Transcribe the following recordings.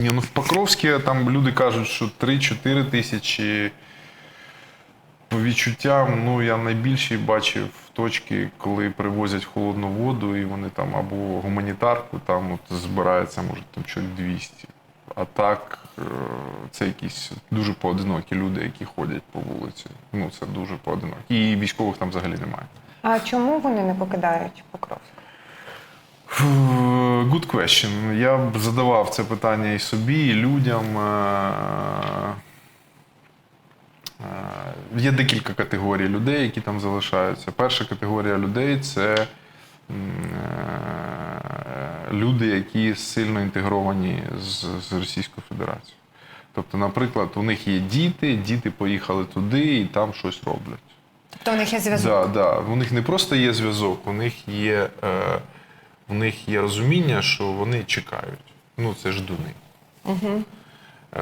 Ні, ну в Покровське там люди кажуть, що 3-4 тисячі. По відчуттям, ну я найбільше бачив точки, коли привозять холодну воду, і вони там або гуманітарку, там от збирається, може, там чоловік 200. А так, е, це якісь дуже поодинокі люди, які ходять по вулиці. Ну, це дуже поодинокі. І військових там взагалі немає. А чому вони не покидають Покровськ? Good question. Я б задавав це питання і собі, і людям. Е, е, Є декілька категорій людей, які там залишаються. Перша категорія людей це е, люди, які сильно інтегровані з, з Російською Федерацією. Тобто, наприклад, у них є діти, діти поїхали туди і там щось роблять. Тобто у них є зв'язок? Да, да. У них не просто є зв'язок, у них є, е, у них є розуміння, що вони чекають. Ну, це ждуни. Угу.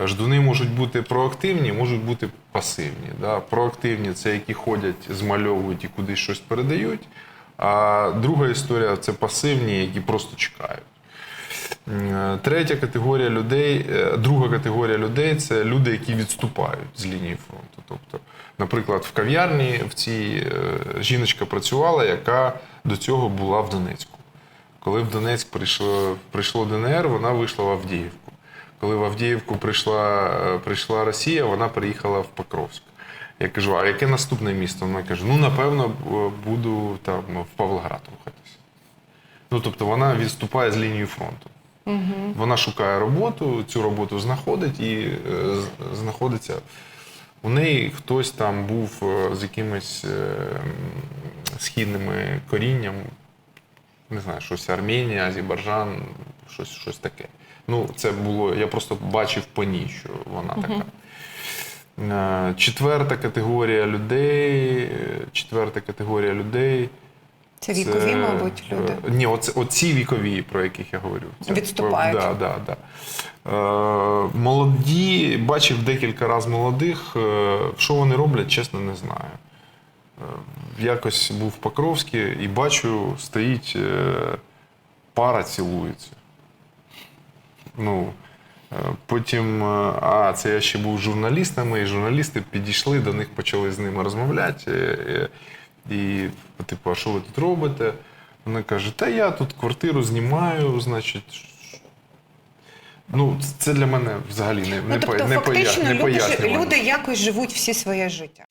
Ждуни можуть бути проактивні, можуть бути пасивні. Да? Проактивні це які ходять, змальовують і кудись щось передають. А друга історія це пасивні, які просто чекають. Третя категорія людей, е, друга категорія людей це люди, які відступають з лінії фронту. Тобто, наприклад, в кав'ярні в цій е, жіночка працювала, яка до цього була в Донецьку. Коли в Донецьк прийшло, прийшло ДНР, вона вийшла в Авдіївку. Коли в Авдіївку прийшла, е, прийшла Росія, вона приїхала в Покровськ. Я кажу, а яке наступне місто? Вона каже: ну, напевно, буду там в Павлоград рухатися. Ну, тобто вона відступає з лінії фронту. Вона шукає роботу, цю роботу знаходить і е, знаходиться. У неї хтось там був е, з якимись е, східними корінням, не знаю, щось Арменія, Азербайджан, щось, щось таке. Ну, це було, я просто бачив по ній, що вона така. Е, Четверта категорія людей. Четверта категорія людей. Це вікові, мабуть, е, люди. Ні, оце, оці вікові, про яких я говорю. Це, Відступають. Да, да, да. Е, молоді, бачив декілька разів молодих. Е, що вони роблять, чесно, не знаю. Якось був в Покровській і бачу, стоїть е, пара цілується. Ну, е, потім, е, а це я ще був журналістами, і журналісти підійшли, до них почали з ними розмовляти. І, типу, а що ви тут робите? Вона каже: Та я тут квартиру знімаю, значить. Ну, це для мене взагалі не, Ну, тобто, не, фактично, не люди, люди якось живуть всі своє життя.